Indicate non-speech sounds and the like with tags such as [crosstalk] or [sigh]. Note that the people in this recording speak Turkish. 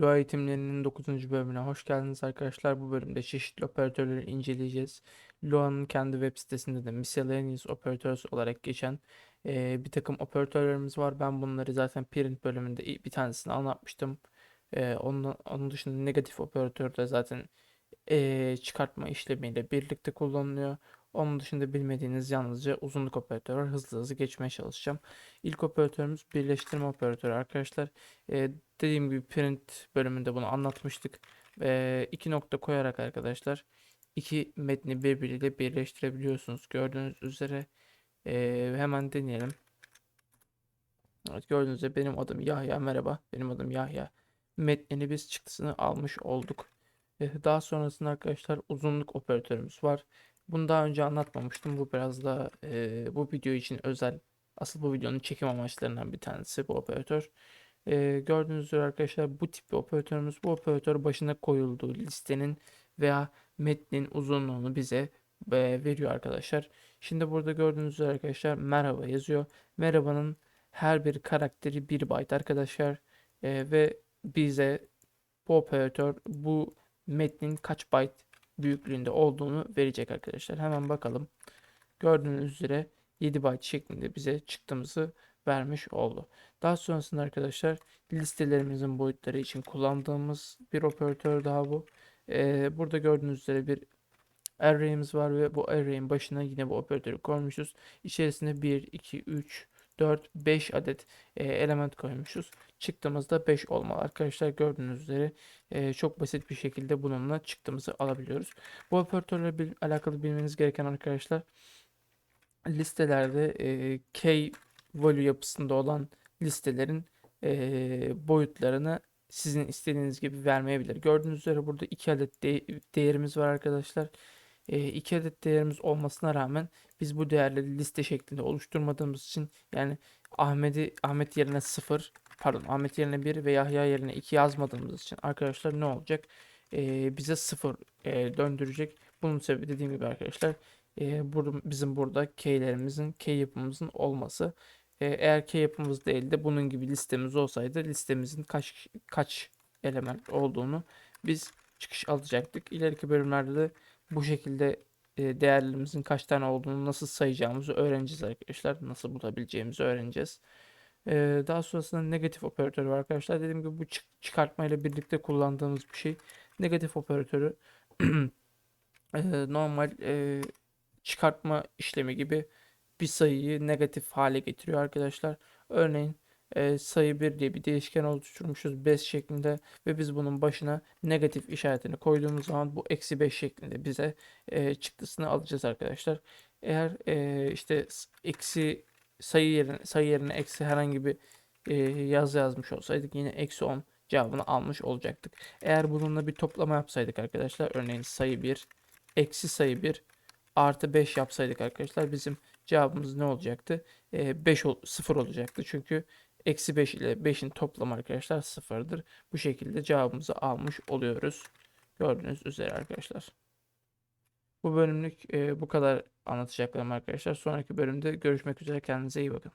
Lua eğitimlerinin 9. bölümüne hoş geldiniz arkadaşlar. Bu bölümde çeşitli operatörleri inceleyeceğiz. Lua'nın kendi web sitesinde de miscellaneous operators olarak geçen eee, bir takım operatörlerimiz var. Ben bunları zaten print bölümünde bir tanesini anlatmıştım. Eee, onun, onun dışında negatif operatör de zaten eee, çıkartma işlemiyle birlikte kullanılıyor. Onun dışında bilmediğiniz yalnızca uzunluk operatörü var. Hızlı hızlı geçmeye çalışacağım. İlk operatörümüz birleştirme operatörü arkadaşlar. Eee, dediğim gibi print bölümünde bunu anlatmıştık. Eee iki nokta koyarak arkadaşlar iki metni birbiriyle birleştirebiliyorsunuz. Gördüğünüz üzere eee, hemen deneyelim. Evet gördüğünüz üzere benim adım Yahya. Merhaba. Benim adım Yahya. Metnini biz çıktısını almış olduk. Eh, Daha sonrasında arkadaşlar uzunluk operatörümüz var. Bunu daha önce anlatmamıştım. Bu biraz da eh, bu video için özel. Asıl bu videonun çekim amaçlarından bir tanesi bu operatör. Eh, gördüğünüz üzere arkadaşlar bu tip bir operatörümüz. Bu operatör başına koyulduğu listenin veya metnin uzunluğunu bize eh, veriyor arkadaşlar. Şimdi burada gördüğünüz üzere arkadaşlar merhaba yazıyor. Merhabanın her bir karakteri 1 byte arkadaşlar. Ee, ve bize bu operatör bu metnin kaç byte büyüklüğünde olduğunu verecek arkadaşlar. Hemen bakalım. Gördüğünüz üzere 7 byte şeklinde bize çıktığımızı vermiş oldu. Daha sonrasında arkadaşlar listelerimizin boyutları için kullandığımız bir operatör daha bu. Ee, burada gördüğünüz üzere bir array'imiz var ve bu array'in başına yine bu operatörü koymuşuz. İçerisine 1, 2, 3, 4, 5 adet e, element koymuşuz. Çıktığımızda 5 olmalı. Arkadaşlar gördüğünüz üzere e, çok basit bir şekilde bununla çıktığımızı alabiliyoruz. Bu operatörle bil- alakalı bilmeniz gereken arkadaşlar listelerde e, key value yapısında olan listelerin e, boyutlarını sizin istediğiniz gibi vermeyebilir. Gördüğünüz üzere burada 2 adet de- değerimiz var arkadaşlar. 2 adet değerimiz olmasına rağmen biz bu değerleri liste şeklinde oluşturmadığımız için yani Ahmet'i Ahmet yerine 0 pardon Ahmet yerine 1 ve Yahya yerine 2 yazmadığımız için arkadaşlar ne olacak? Ee, bize 0 e, döndürecek. Bunun sebebi dediğim gibi arkadaşlar e, burada, bizim burada key'lerimizin key yapımızın olması. E, eğer key yapımız değil de bunun gibi listemiz olsaydı listemizin kaç kaç element olduğunu biz çıkış alacaktık. İleriki bölümlerde de bu şekilde e, değerlerimizin kaç tane olduğunu nasıl sayacağımızı öğreneceğiz arkadaşlar. Nasıl bulabileceğimizi öğreneceğiz. E, daha sonrasında negatif operatörü var arkadaşlar. Dediğim gibi bu çık- çıkartmayla birlikte kullandığımız bir şey. Negatif operatörü [clears throat] e, normal çıkartma işlemi gibi bir sayıyı negatif hale getiriyor arkadaşlar. Örneğin e, sayı 1 diye bir değişken oluşturmuşuz 5 şeklinde ve biz bunun başına negatif işaretini koyduğumuz zaman bu eksi 5 şeklinde bize e, çıktısını alacağız arkadaşlar. Eğer e, işte eksi sayı yerine sayı yerine eksi herhangi bir e, yazı yazmış olsaydık yine eksi 10 cevabını almış olacaktık. Eğer bununla bir toplama yapsaydık arkadaşlar örneğin sayı 1 eksi sayı 1 artı 5 yapsaydık arkadaşlar bizim cevabımız ne olacaktı? E, 5 ol, 0 olacaktı çünkü eksi 5 ile 5'in toplamı arkadaşlar sıfırdır. Bu şekilde cevabımızı almış oluyoruz. Gördüğünüz üzere arkadaşlar. Bu bölümlük e, bu kadar anlatacaklarım arkadaşlar. Sonraki bölümde görüşmek üzere. Kendinize iyi bakın.